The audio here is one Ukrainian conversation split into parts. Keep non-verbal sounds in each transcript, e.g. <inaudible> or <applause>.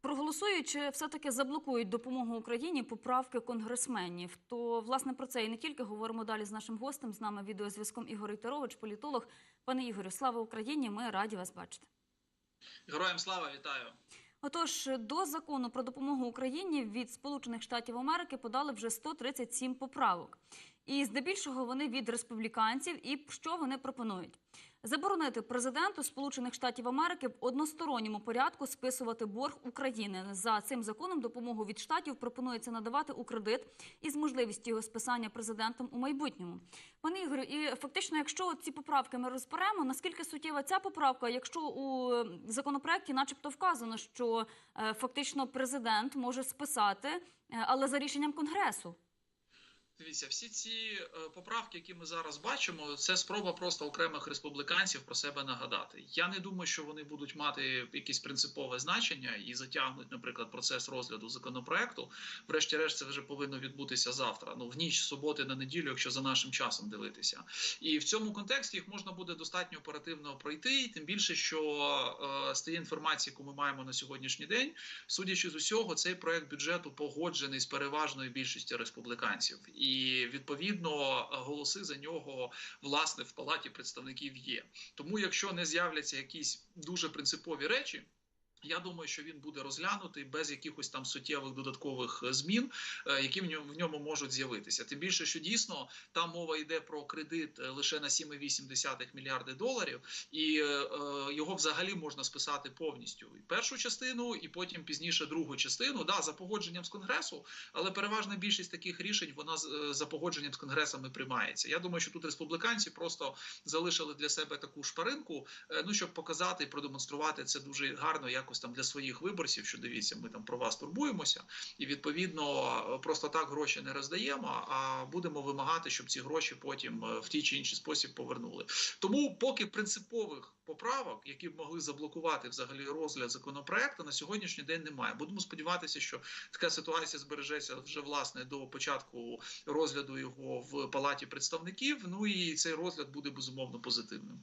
Проголосують чи все-таки заблокують допомогу Україні поправки конгресменів. То власне про це і не тільки говоримо далі з нашим гостем. З нами відеозв'язком Ігор Ітерович, політолог. Пане Ігорю, слава Україні! Ми раді вас бачити. Героям слава вітаю. Отож, до закону про допомогу Україні від Сполучених Штатів Америки подали вже 137 поправок. І здебільшого вони від республіканців. І що вони пропонують? Заборонити президенту Сполучених Штатів Америки в односторонньому порядку списувати борг України. За цим законом допомогу від штатів пропонується надавати у кредит із можливістю його списання президентом у майбутньому. Пане Ігорю, і фактично, якщо ці поправки ми розберемо, наскільки суттєва ця поправка, якщо у законопроекті, начебто, вказано, що е, фактично президент може списати, е, але за рішенням конгресу. Дивіться, всі ці е, поправки, які ми зараз бачимо, це спроба просто окремих республіканців про себе нагадати. Я не думаю, що вони будуть мати якесь принципове значення і затягнуть, наприклад, процес розгляду законопроекту. Врешті-решт, це вже повинно відбутися завтра. Ну в ніч суботи на неділю, якщо за нашим часом дивитися. І в цьому контексті їх можна буде достатньо оперативно пройти. Тим більше, що е, з тієї інформації, яку ми маємо на сьогоднішній день, судячи з усього, цей проект бюджету погоджений з переважною більшістю республіканців. І відповідно голоси за нього власне в палаті представників є. Тому, якщо не з'являться якісь дуже принципові речі. Я думаю, що він буде розглянутий без якихось там суттєвих додаткових е, змін, е, які в ньому в ньому можуть з'явитися. Тим більше, що дійсно там мова йде про кредит е, лише на 7,8 мільярди доларів, і е, його взагалі можна списати повністю і першу частину, і потім пізніше другу частину. Да, за погодженням з конгресу, але переважна більшість таких рішень вона за погодженням з конгресами приймається. Я думаю, що тут республіканці просто залишили для себе таку шпаринку, ну щоб показати і продемонструвати це дуже гарно, якось там для своїх виборців. Що дивіться, ми там про вас турбуємося, і відповідно просто так гроші не роздаємо, а будемо вимагати, щоб ці гроші потім е, в тій чи інший спосіб повернули. Тому поки принципових поправок, які б могли заблокувати взагалі розгляд законопроекту, на сьогоднішній день немає. Будемо сподіватися, що така ситуація збережеться вже власне до початку розгляду його в палаті представників. Ну і цей розгляд буде безумовно позитивним.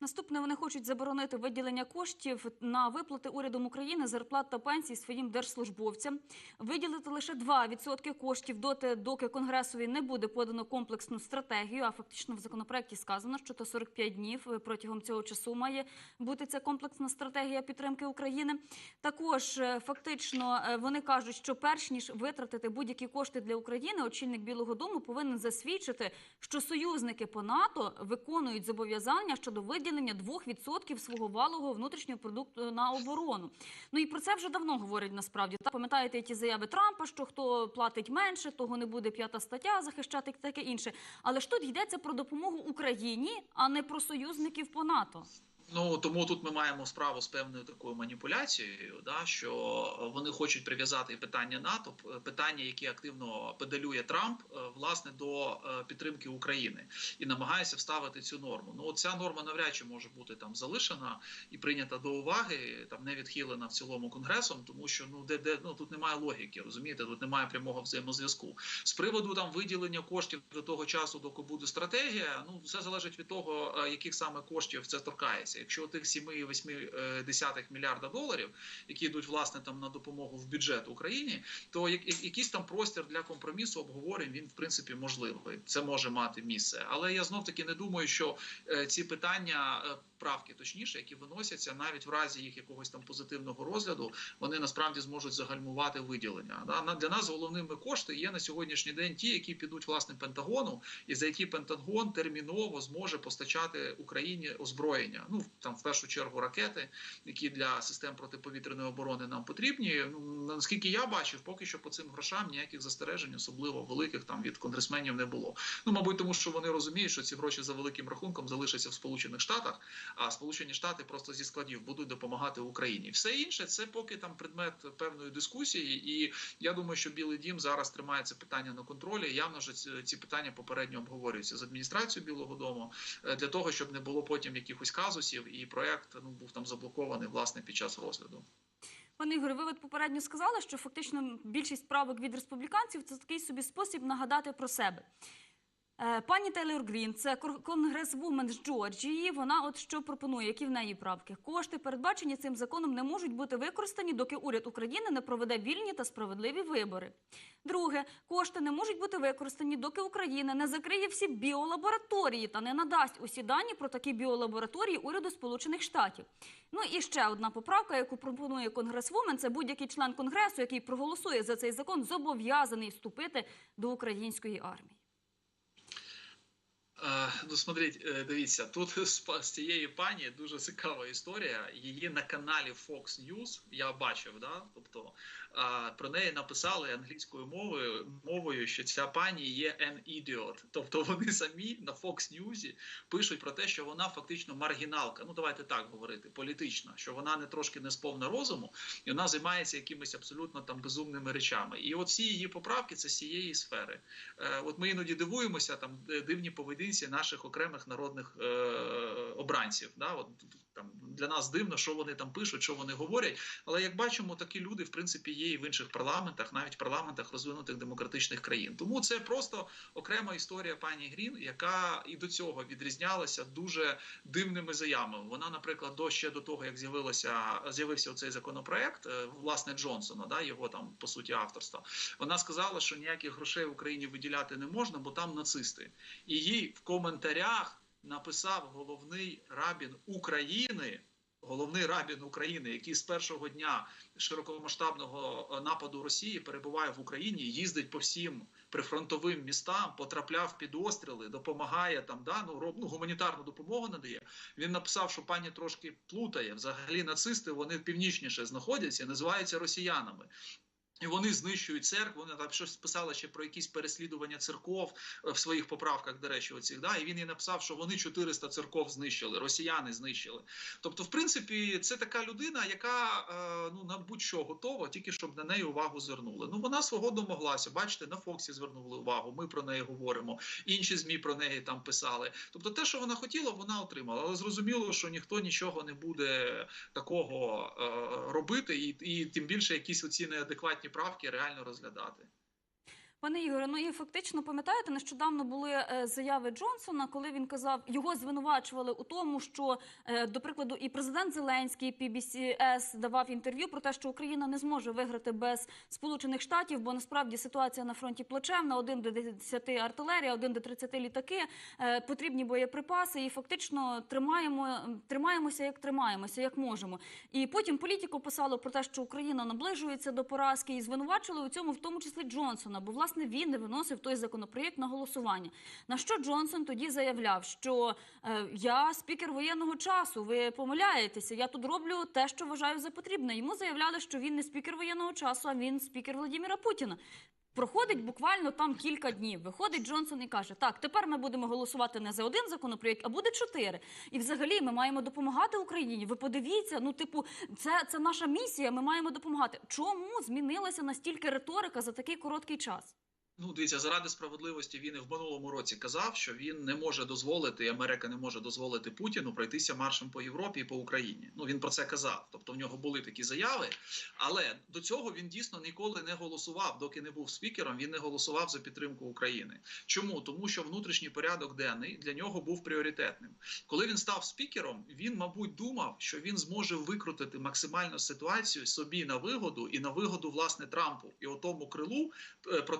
Наступне вони хочуть заборонити виділення коштів на виплати урядом України зарплат та пенсій своїм держслужбовцям, виділити лише 2% коштів доти, доки конгресові не буде подано комплексну стратегію. А фактично в законопроекті сказано, що то 45 днів протягом цього часу має бути ця комплексна стратегія підтримки України. Також е, фактично е, вони кажуть, що перш ніж витратити будь-які кошти для України, очільник Білого Дому повинен засвідчити, що союзники по НАТО виконують зобов'язання щодо виділення 2% свого валового внутрішнього продукту на оборону. Ну і про це вже давно говорять насправді. Та пам'ятаєте ті заяви Трампа, що хто платить менше, того не буде п'ята стаття захищати таке інше. Але ж тут йдеться про допомогу Україні, а не про союзників по НАТО. Ну тому тут ми маємо справу з певною такою маніпуляцією, да що вони хочуть прив'язати питання НАТО, питання, які активно педалює Трамп, е, власне до е, підтримки України і намагається вставити цю норму. Ну ця норма навряд чи може бути там залишена і прийнята до уваги, там не відхилена в цілому конгресом, тому що ну де де ну тут немає логіки, розумієте, тут немає прямого взаємозв'язку. З приводу там виділення коштів до того часу, доки буде стратегія. Ну все залежить від того, е, яких саме коштів це торкається. Якщо тих 7,8 мільярда доларів, які йдуть власне там на допомогу в бюджет Україні, то як- як- якийсь там простір для компромісу обговорень він в принципі можливий. Це може мати місце. Але я знов таки не думаю, що е, ці питання. Правки точніше, які виносяться, навіть в разі їх якогось там позитивного розгляду, вони насправді зможуть загальмувати виділення. Для нас головними кошти є на сьогоднішній день ті, які підуть власне Пентагону, і за які Пентагон терміново зможе постачати Україні озброєння. Ну там в першу чергу ракети, які для систем протиповітряної оборони нам потрібні. Ну наскільки я бачив, поки що по цим грошам ніяких застережень, особливо великих там від конгресменів не було. Ну мабуть, тому що вони розуміють, що ці гроші за великим рахунком залишаться в Сполучених Штатах, а Сполучені Штати просто зі складів будуть допомагати Україні. Все інше це поки там предмет певної дискусії, і я думаю, що Білий Дім зараз тримає це питання на контролі. Явно ж ці, питання попередньо обговорюються з адміністрацією Білого Дому е, для того, щоб не було потім якихось казусів, і проект ну був там заблокований власне під час розгляду. Пане Ігорю, ви от попередньо сказали, що фактично більшість правок від республіканців це такий собі спосіб нагадати про себе. Е, Пані Тейлор Грін, це конгресвумен з Джорджії. Вона от що пропонує, які в неї правки. Кошти, передбачені цим законом, не можуть бути використані, доки уряд України не проведе вільні та справедливі вибори. Друге, кошти не можуть бути використані, доки Україна не закриє всі біолабораторії та не надасть усі дані про такі біолабораторії уряду Сполучених Штатів. Ну і ще одна поправка, яку пропонує конгресвумен, це будь-який член конгресу, який проголосує за цей закон, зобов'язаний вступити до української армії. Е, Ну, смотрите, е, дивіться, тут <laughs> з, цієї пані дуже цікава історія. Її на каналі Fox News я бачив, да? тобто про неї написали англійською мовою, мовою, що ця пані є an idiot. Тобто вони самі на Fox News пишуть про те, що вона фактично маргіналка. Ну давайте так говорити, політична, що вона не трошки не сповна розуму, і вона займається якимись абсолютно там безумними речами. І от всі її поправки це з цієї сфери. Е, От ми іноді дивуємося там дивні поведінці наших окремих народних е, обранців. Да? От, там для нас дивно, що вони там пишуть, що вони говорять. Але як бачимо, такі люди в принципі є і в інших парламентах, навіть в парламентах розвинутих демократичних країн. Тому це просто окрема історія пані Грін, яка і до цього відрізнялася дуже дивними заявами. Вона, наприклад, до ще до того, як з'явилося з'явився цей законопроект, е, власне Джонсона, да його там по суті авторства. Вона сказала, що ніяких грошей в Україні виділяти не можна, бо там нацисти. І їй в коментарях написав головний рабін України. Головний рабін України, який з першого дня широкомасштабного е, нападу Росії перебуває в Україні, їздить по всім прифронтовим містам, потрапляв під обстріли, допомагає там, да, ну, роб, ну, гуманітарну допомогу надає. Він написав, що пані трошки плутає. Взагалі нацисти вони північніше знаходяться, називаються росіянами. І вони знищують церкву. Вони там щось писали ще про якісь переслідування церков е, в своїх поправках, до речі, оцих, да? і він їй написав, що вони 400 церков знищили, росіяни знищили. Тобто, в принципі, це така людина, яка е, ну на будь-що готова, тільки щоб на неї увагу звернули. Ну вона свого домоглася. Бачите, на Фоксі звернули увагу. Ми про неї говоримо. Інші змі про неї там писали. Тобто, те, що вона хотіла, вона отримала. Але зрозуміло, що ніхто нічого не буде такого е, робити, і, і тим більше якісь оці неадекватні правки реально розглядати. Пане Ігоре, ну і фактично пам'ятаєте, нещодавно були е, заяви Джонсона, коли він казав, його звинувачували у тому, що е, до прикладу, і президент Зеленський PBCS давав інтерв'ю про те, що Україна не зможе виграти без Сполучених Штатів, бо насправді ситуація на фронті плачевна. Один до 10 артилерія, один до 30 літаки, е, потрібні боєприпаси, і фактично тримаємо тримаємося, як тримаємося, як можемо. І потім політико писало про те, що Україна наближується до поразки, і звинувачували у цьому, в тому числі Джонсона, бо власне він не виносив той законопроєкт на голосування. На що Джонсон тоді заявляв, що е, я спікер воєнного часу, ви помиляєтеся, я тут роблю те, що вважаю за потрібне. Йому заявляли, що він не спікер воєнного часу, а він спікер Володимира Путіна. Проходить буквально там кілька днів. Виходить Джонсон і каже: так, тепер ми будемо голосувати не за один законопроєкт, а буде чотири. І взагалі ми маємо допомагати Україні. Ви подивіться, ну типу, це, це наша місія. Ми маємо допомагати. Чому змінилася настільки риторика за такий короткий час? Ну, дивіться, заради справедливості він і в минулому році казав, що він не може дозволити, і Америка не може дозволити Путіну пройтися маршем по Європі і по Україні. Ну він про це казав. Тобто в нього були такі заяви. Але до цього він дійсно ніколи не голосував, доки не був спікером. Він не голосував за підтримку України. Чому? Тому що внутрішній порядок денний для нього був пріоритетним. Коли він став спікером, він, мабуть, думав, що він зможе викрутити максимальну ситуацію собі на вигоду і на вигоду власне Трампу і отому крилу е, про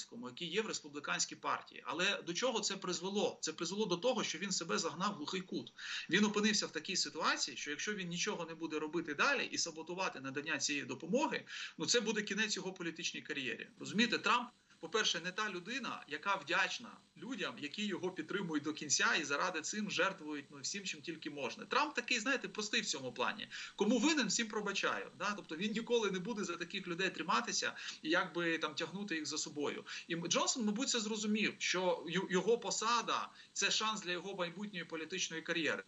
Трампівському, який є в республіканській партії. Але до чого це призвело? Це призвело до того, що він себе загнав в глухий кут. Він опинився в такій ситуації, що якщо він нічого не буде робити далі і саботувати надання цієї допомоги, ну це буде кінець його політичній кар'єрі. Розумієте, Трамп. По-перше, не та людина, яка вдячна людям, які його підтримують до кінця і заради цим жертвують ну всім, чим тільки можна. Трамп такий, знаєте, простий в цьому плані. Кому винен, всім пробачаю. Да? Тобто він ніколи не буде за таких людей триматися і якби там тягнути їх за собою. І Джонсон, мабуть, це зрозумів, що його посада це шанс для його майбутньої політичної кар'єри.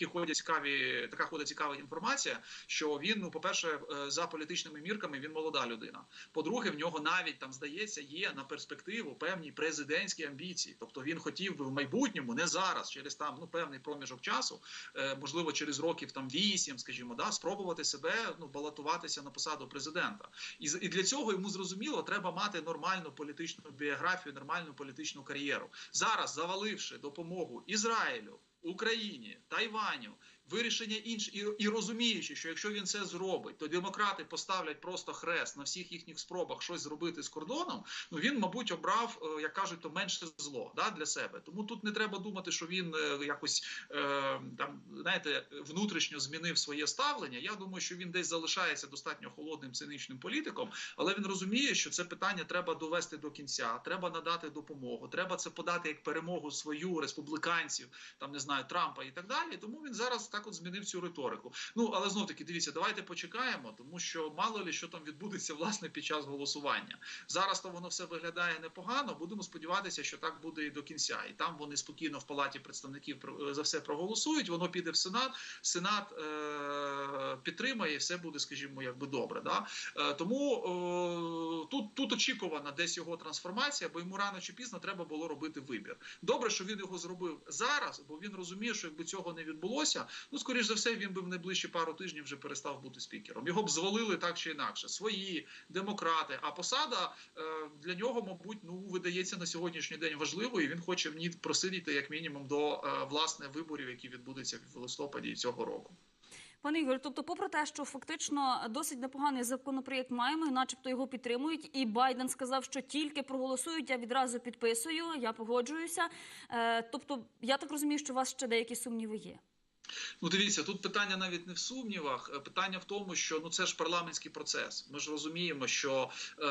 Такі ходять цікаві, така ходить цікава інформація, що він, ну, по-перше, е, за політичними мірками він молода людина. По-друге, в нього навіть там здається є на перспективу певні президентські амбіції. Тобто він хотів би в майбутньому, не зараз, через там ну певний проміжок часу, е, можливо, через років там вісім, скажімо, да, спробувати себе ну балотуватися на посаду президента. І і для цього йому зрозуміло, треба мати нормальну політичну біографію, нормальну політичну кар'єру. Зараз заваливши допомогу Ізраїлю. Україні, Тайваню, вирішення інших і, і розуміючи, що якщо він це зробить, то демократи поставлять просто хрест на всіх їхніх спробах щось зробити з кордоном. Ну він, мабуть, обрав, е, як кажуть, то менше зло да, для себе. Тому тут не треба думати, що він е, якось е, там знаєте внутрішньо змінив своє ставлення. Я думаю, що він десь залишається достатньо холодним цинічним політиком, але він розуміє, що це питання треба довести до кінця. Треба надати допомогу. Треба це подати як перемогу свою республіканців, там не знаю Трампа і так далі. Тому він зараз так от змінив цю риторику. Ну але знов таки дивіться, давайте почекаємо, тому що мало ли що там відбудеться власне під час голосування. Зараз то воно все виглядає непогано. Будемо сподіватися, що так буде і до кінця. І там вони спокійно в палаті представників про- за все проголосують. Воно піде в сенат. Сенат е- підтримає, і все буде, скажімо, якби добре. Да? Е, тому е- тут, тут очікувана десь його трансформація, бо йому рано чи пізно треба було робити вибір. Добре, що він його зробив зараз, бо він розуміє, що якби цього не відбулося, ну скоріш за все, він би в найближчі пару тижнів вже перестав бути спікером. Його б звалили так чи інакше. Свої демократи. А посада е, для нього, мабуть, ну видається на сьогоднішній день важливою. Він хоче в ній просидіти як мінімум до е, власне виборів, які відбудуться в листопаді цього року. Пане Ігор, тобто, попри те, що фактично досить непоганий законопроєкт маємо, і начебто його підтримують, і Байден сказав, що тільки проголосують, я відразу підписую, я погоджуюся. Е, тобто, я так розумію, що у вас ще деякі сумніви є. Ну, дивіться, тут питання навіть не в сумнівах. е, Питання в тому, що ну це ж парламентський процес. Ми ж розуміємо, що е,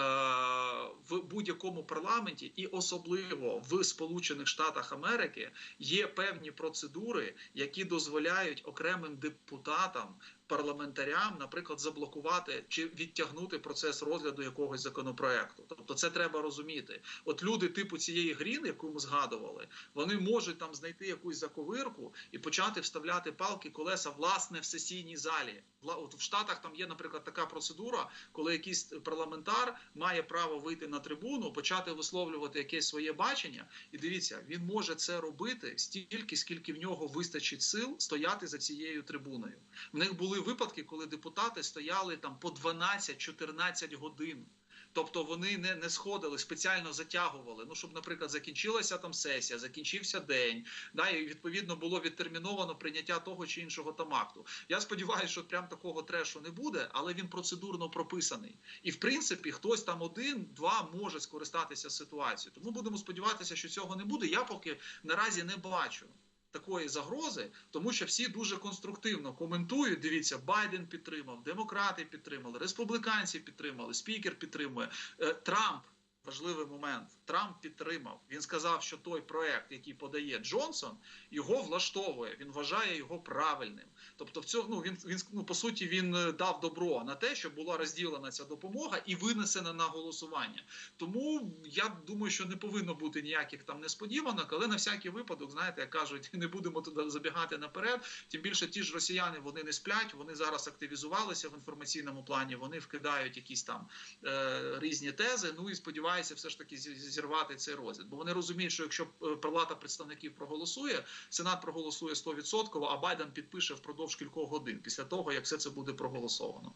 в будь-якому парламенті, і особливо в Сполучених Штатах Америки, є певні процедури, які дозволяють окремим депутатам. Парламентарям, наприклад, заблокувати чи відтягнути процес розгляду якогось законопроекту. Тобто, це треба розуміти. От люди, типу цієї грін, яку ми згадували, вони можуть там знайти якусь заковирку і почати вставляти палки колеса власне в сесійній залі. От в Штатах там є, наприклад, така процедура, коли якийсь парламентар має право вийти на трибуну, почати висловлювати якесь своє бачення. І дивіться, він може це робити стільки, скільки в нього вистачить сил стояти за цією трибуною. В них були випадки, коли депутати стояли там по 12-14 годин. Тобто вони не, не сходили, спеціально затягували. Ну щоб, наприклад, закінчилася там сесія, закінчився день, да, і відповідно було відтерміновано прийняття того чи іншого там акту. Я сподіваюся, що прям такого трешу не буде, але він процедурно прописаний. І в принципі, хтось там один-два може скористатися ситуацією. Тому будемо сподіватися, що цього не буде. Я поки наразі не бачу. Такої загрози, тому що всі дуже конструктивно коментують. Дивіться, Байден підтримав, демократи підтримали, республіканці підтримали, спікер підтримує. Е, Трамп важливий момент. Трамп підтримав. Він сказав, що той проект, який подає Джонсон, його влаштовує. Він вважає його правильним. Тобто, в цьому ну він він ну по суті він е, дав добро на те, щоб була розділена ця допомога і винесена на голосування. Тому я думаю, що не повинно бути ніяких там несподіванок, але на всякий випадок, знаєте, як кажуть, <laughs> не будемо туди забігати наперед. Тим більше ті ж росіяни вони не сплять, вони зараз активізувалися в інформаційному плані. Вони вкидають якісь там е, різні тези. Ну і сподіваюся, все ж таки зі- зірвати цей розгляд. Бо вони розуміють, що якщо е, палата представників проголосує, сенат проголосує 100%, а Байден підпише впродовж кількох годин після того, як все це буде проголосовано.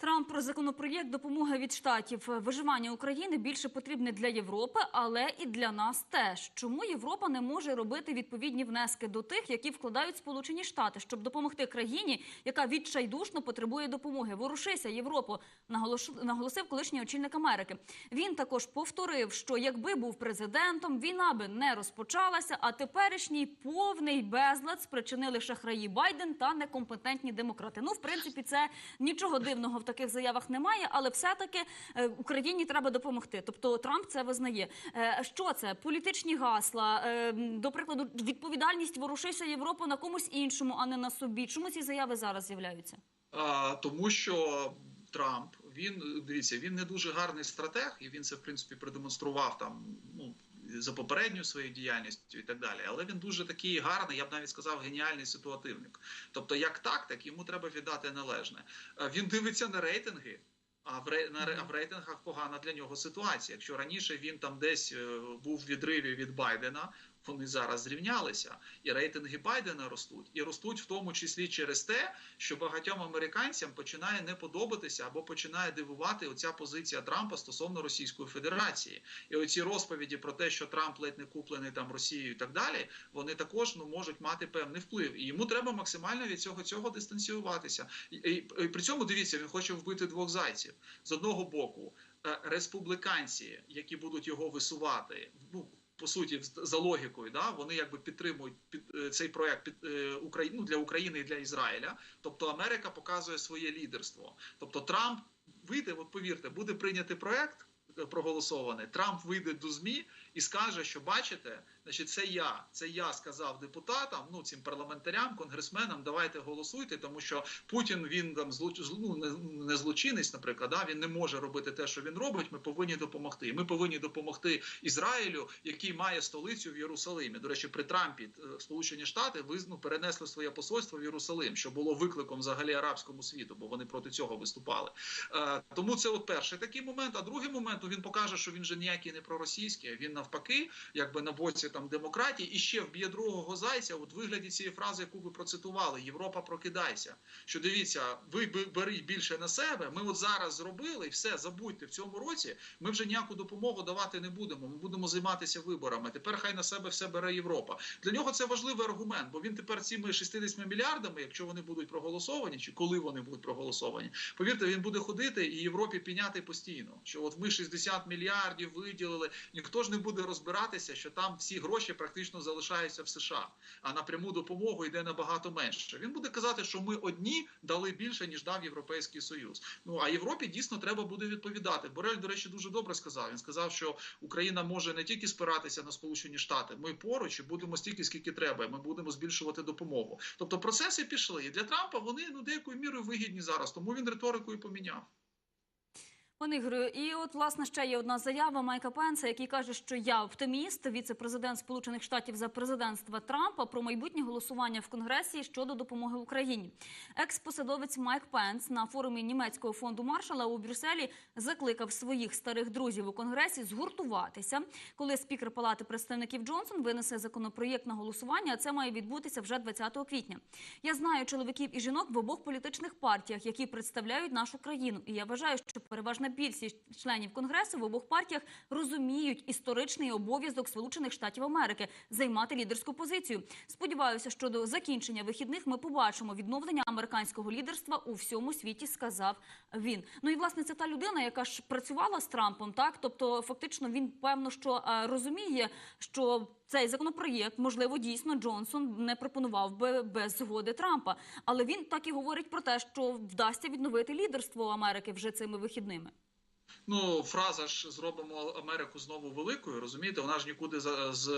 Трамп про законопроєкт допомоги від штатів виживання України більше потрібне для Європи, але і для нас теж. Чому Європа не може робити відповідні внески до тих, які вкладають Сполучені Штати, щоб допомогти країні, яка відчайдушно потребує допомоги? Ворушися, Європу, наголосив колишній очільник Америки. Він також повторив, що якби був президентом, війна би не розпочалася, а теперішній повний безлад спричинили шахраї Байден та некомпетентні демократи. Ну, в принципі, це нічого дивного в таких заявах немає, але все-таки е, Україні треба допомогти. Тобто Трамп це визнає. Е, Що це? Політичні гасла, е, до прикладу, відповідальність ворушися Європу на комусь іншому, а не на собі. Чому ці заяви зараз з'являються? Тому що Трамп він дивіться, він не дуже гарний стратег, і він це в принципі продемонстрував там. Ну за попередньою своєю діяльністю і так далі. Але він дуже такий гарний, я б навіть сказав, геніальний ситуативник. Тобто, як тактик, йому треба віддати належне. Е, Він дивиться на рейтинги. А в в рейтингах погана для нього ситуація. Якщо раніше він там десь е, був в відриві від Байдена, вони зараз зрівнялися, і рейтинги Байдена ростуть, і ростуть в тому числі через те, що багатьом американцям починає не подобатися або починає дивувати оця позиція Трампа стосовно Російської Федерації. І оці розповіді про те, що Трамп ледь не куплений там Росією і так далі, вони також ну можуть мати певний вплив. І йому треба максимально від цього цього дистанціюватися. І, і, і при цьому дивіться, він хоче вбити двох зайців з одного боку. е, Республіканці, які будуть його висувати, ну по суті, за логікою, да, вони якби підтримують під е, цей проект під е, Україну ну, для України і для Ізраїля. Тобто Америка показує своє лідерство. Тобто Трамп вийде, от повірте, буде прийняти проект. е, Проголосований Трамп вийде до змі і скаже, що бачите, значить, це я, це я сказав депутатам, ну цим парламентарям, конгресменам, давайте голосуйте, тому що Путін він там злоч... ну, не, не злочинець, наприклад, да, він не може робити те, що він робить. Ми повинні допомогти. Ми повинні допомогти Ізраїлю, який має столицю в Єрусалимі. До речі, при Трампі е, Сполучені Штати визну перенесли своє посольство в Єрусалим, що було викликом взагалі арабському світу, бо вони проти цього виступали. Е, тому це от перший такий момент. А другий момент ну, він покаже, що він же ніякий не проросійський. Він навпаки, якби на боці там демократії, і ще вб'є другого зайця. От вигляді цієї фрази, яку ви процитували: Європа прокидайся. Що дивіться, ви беріть більше на себе. Ми от зараз зробили і все, забудьте в цьому році. Ми вже ніяку допомогу давати не будемо. Ми будемо займатися виборами. Тепер хай на себе все бере Європа. Для нього це важливий аргумент, бо він тепер цими 60 мільярдами, якщо вони будуть проголосовані, чи коли вони будуть проголосовані, повірте, він буде ходити і Європі піняти постійно. Що от ми 60 мільярдів виділили, ніхто ж не буде розбиратися, що там всі гроші практично залишаються в США, а напряму допомогу йде набагато менше. Він буде казати, що ми одні дали більше ніж дав Європейський Союз. Ну а Європі дійсно треба буде відповідати. Борель, до речі, дуже добре сказав. Він сказав, що Україна може не тільки спиратися на Сполучені Штати, ми поруч і будемо стільки, скільки треба. Ми будемо збільшувати допомогу. Тобто процеси пішли. І для Трампа вони ну деякою мірою вигідні зараз, тому він риторику і поміняв. Пане Ігорю, і от власне ще є одна заява Майка Пенса, який каже, що я оптиміст, віце-президент Сполучених Штатів за президентства Трампа про майбутнє голосування в Конгресі щодо допомоги Україні. Екс-посадовець Майк Пенс на форумі німецького фонду Маршала у Брюсселі закликав своїх старих друзів у Конгресі згуртуватися, коли спікер Палати представників Джонсон винесе законопроєкт на голосування. А це має відбутися вже 20 квітня. Я знаю чоловіків і жінок в обох політичних партіях, які представляють нашу країну. І я вважаю, що переважна більшість членів конгресу в обох партіях розуміють історичний обов'язок Сполучених Штатів Америки займати лідерську позицію. Сподіваюся, що до закінчення вихідних ми побачимо відновлення американського лідерства у всьому світі. Сказав він. Ну і власне це та людина, яка ж працювала з Трампом, так тобто, фактично, він певно, що е, розуміє, що цей законопроєкт, можливо, дійсно Джонсон не пропонував би без згоди Трампа. Але він так і говорить про те, що вдасться відновити лідерство Америки вже цими вихідними. Ну, фраза ж зробимо Америку знову великою. Розумієте, вона ж нікуди за- з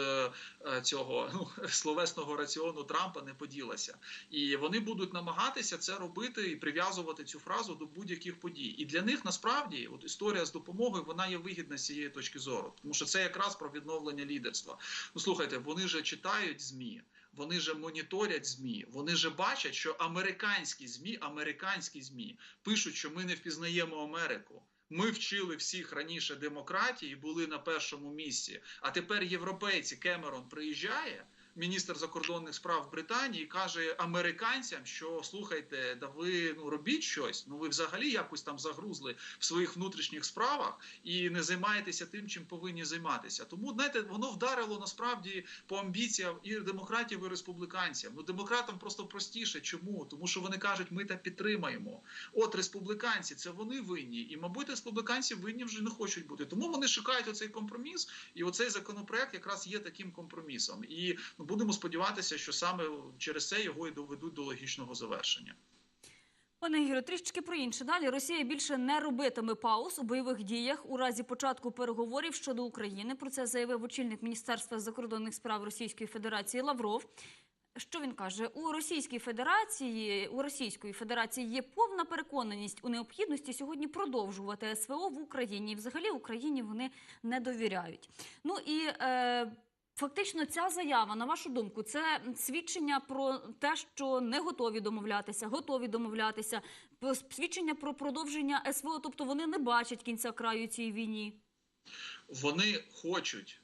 е, цього ну, <laughs> словесного раціону Трампа не поділася. І вони будуть намагатися це робити і прив'язувати цю фразу до будь-яких подій. І для них насправді от історія з допомогою вона є вигідна з цієї точки зору, тому що це якраз про відновлення лідерства. Ну слухайте, вони же читають змі. Вони же моніторять змі, вони же бачать, що американські змі, американські змі пишуть, що ми не впізнаємо Америку. Ми вчили всіх раніше демократії, були на першому місці. А тепер європейці Кемерон приїжджає, міністр закордонних справ Британії, каже американцям, що слухайте, да ви ну робіть щось. Ну ви взагалі якось там загрузли в своїх внутрішніх справах і не займаєтеся тим, чим повинні займатися. Тому знаєте, воно вдарило насправді по амбіціям і демократів, і республіканцям. Ну демократам просто простіше. Чому? Тому що вони кажуть, ми та підтримаємо. От республіканці, це вони винні, і мабуть, республіканці винні вже не хочуть бути. Тому вони шукають оцей компроміс, і оцей законопроект якраз є таким компромісом. І будемо сподіватися, що саме через це його і доведуть до логічного завершення. Пане Ігорю, трішечки про інше. Далі Росія більше не робитиме пауз у бойових діях у разі початку переговорів щодо України. Про це заявив очільник Міністерства закордонних справ Російської Федерації Лавров. Що він каже? У Російській Федерації у Російської Федерації є повна переконаність у необхідності сьогодні продовжувати СВО в Україні. Взагалі Україні вони не довіряють. Ну і е, фактично ця заява, на вашу думку, це свідчення про те, що не готові домовлятися, готові домовлятися, свідчення про продовження СВО, тобто вони не бачать кінця краю цій війні. Вони хочуть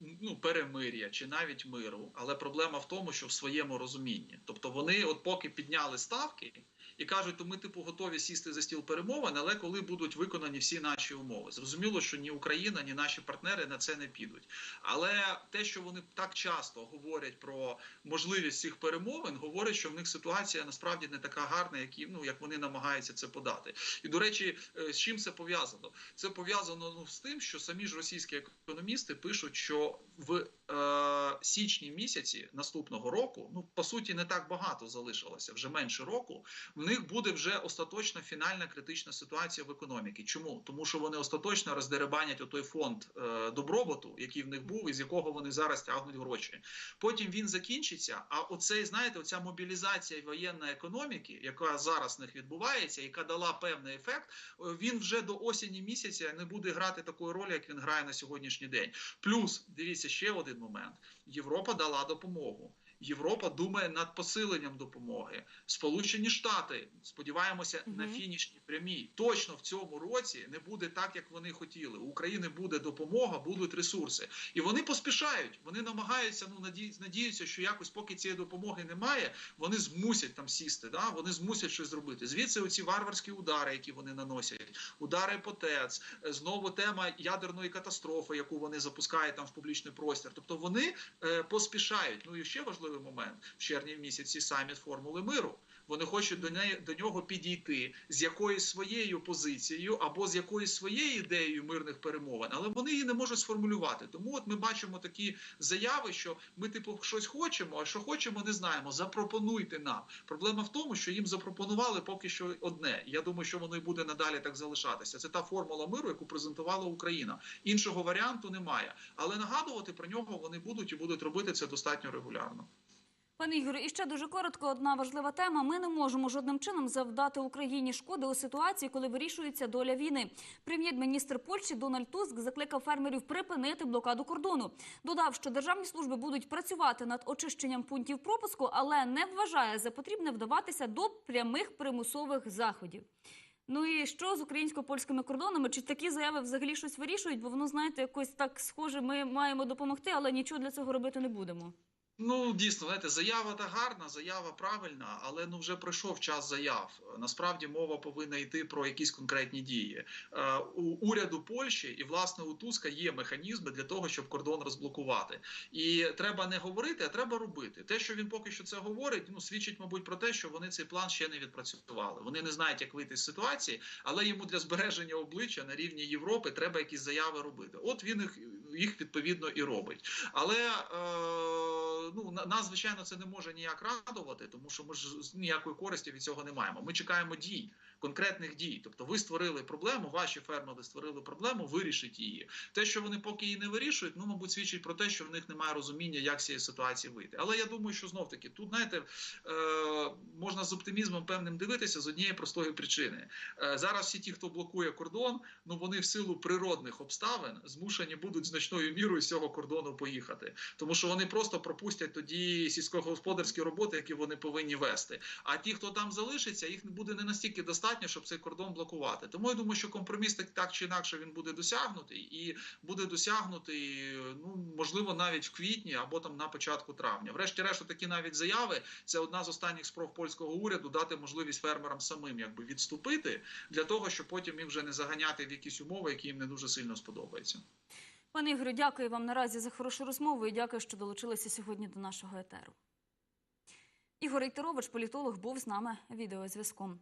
ну, перемир'я чи навіть миру, але проблема в тому, що в своєму розумінні. Тобто вони, от поки підняли ставки і кажуть, то ми типу готові сісти за стіл перемовин, але коли будуть виконані всі наші умови. Зрозуміло, що ні Україна, ні наші партнери на це не підуть. Але те, що вони так часто говорять про можливість цих перемовин, говорить, що в них ситуація насправді не така гарна, як, і, ну, як вони намагаються це подати. І до речі, е, з чим це пов'язано? Це пов'язано ну, з тим, що самі ж російські економісти пишуть, що в е, січні місяці наступного року, ну по суті, не так багато залишилося, вже менше року. Них буде вже остаточна фінальна критична ситуація в економіці. Чому? Тому що вони остаточно роздеребанять отой фонд е, добробуту, який в них був, і з якого вони зараз тягнуть гроші. Потім він закінчиться. А оцей, знаєте, оця мобілізація воєнної економіки, яка зараз в них відбувається, яка дала певний ефект, е, він вже до осені місяця не буде грати такої ролі, як він грає на сьогоднішній день. Плюс дивіться ще один момент: Європа дала допомогу. Європа думає над посиленням допомоги. Сполучені Штати, сподіваємося, на Мгм. фінішній прямій. Точно в цьому році не буде так, як вони хотіли. У України буде допомога, будуть ресурси, і вони поспішають. Вони намагаються ну наді... надіються, що якось, поки цієї допомоги немає, вони змусять там сісти. Да? Вони змусять щось зробити. Звідси оці варварські удари, які вони наносять, удари по ТЕЦ, е, знову тема ядерної катастрофи, яку вони запускають там в публічний простір. Тобто вони е, поспішають. Ну і ще важливий момент в червні місяці саміт формули миру. Вони хочуть до неї до нього підійти з якоюсь своєю позицією або з якоюсь своєю ідеєю мирних перемовин, але вони її не можуть сформулювати. Тому от ми бачимо такі заяви, що ми, типу, щось хочемо, а що хочемо, не знаємо. Запропонуйте нам. Проблема в тому, що їм запропонували поки що одне. Я думаю, що воно і буде надалі так залишатися. Це та формула миру, яку презентувала Україна. Іншого варіанту немає. Але нагадувати про нього вони будуть і будуть робити це достатньо регулярно. Пане Ігорю, і ще дуже коротко одна важлива тема. Ми не можемо жодним чином завдати Україні шкоди у ситуації, коли вирішується доля війни. Прем'єр-міністр Польщі Дональд Туск закликав фермерів припинити блокаду кордону. Додав, що державні служби будуть працювати над очищенням пунктів пропуску, але не вважає за потрібне вдаватися до прямих примусових заходів. Ну і що з українсько-польськими кордонами? Чи такі заяви взагалі щось вирішують? Бо воно знаєте, якось так схоже. Ми маємо допомогти, але нічого для цього робити не будемо. Ну дійсно, знаєте, заява та гарна, заява правильна, але ну вже пройшов час заяв. Насправді мова повинна йти про якісь конкретні дії. Е, у уряду Польщі і власне у Туска є механізми для того, щоб кордон розблокувати. І треба не говорити, а треба робити. Те, що він поки що це говорить, ну свідчить, мабуть, про те, що вони цей план ще не відпрацювали. Вони не знають, як вийти з ситуації, але йому для збереження обличчя на рівні Європи треба якісь заяви робити. От він їх, їх відповідно і робить. Але е, ну на- нас, звичайно, це не може ніяк радувати, тому що ми ж ніякої користі від цього не маємо. Ми чекаємо дій, конкретних дій. Тобто, ви створили проблему, ваші фермери створили проблему, вирішить її. Те, що вони поки її не вирішують, ну мабуть, свідчить про те, що в них немає розуміння, як з цієї ситуації вийти. Але я думаю, що знов таки тут, знаєте, е, можна з оптимізмом певним дивитися з однієї простої причини. Е, зараз всі ті, хто блокує кордон, ну вони в силу природних обставин змушені будуть значною мірою з цього кордону поїхати, тому що вони просто пропустять тоді сільськогосподарські роботи, які вони повинні вести. А ті, хто там залишиться, їх буде не настільки достатньо, щоб цей кордон блокувати. Тому я думаю, що компроміс так, так чи інакше він буде досягнутий, і буде досягнутий, ну можливо, навіть в квітні або там на початку травня. Врешті-решт, такі навіть заяви це одна з останніх спроб польського уряду дати можливість фермерам самим якби відступити для того, щоб потім їх вже не заганяти в якісь умови, які їм не дуже сильно сподобаються. Пане Ігорю, дякую вам наразі за хорошу розмову і дякую, що долучилися сьогодні до нашого етеру. Ігор Рейтерович, політолог, був з нами відеозв'язком.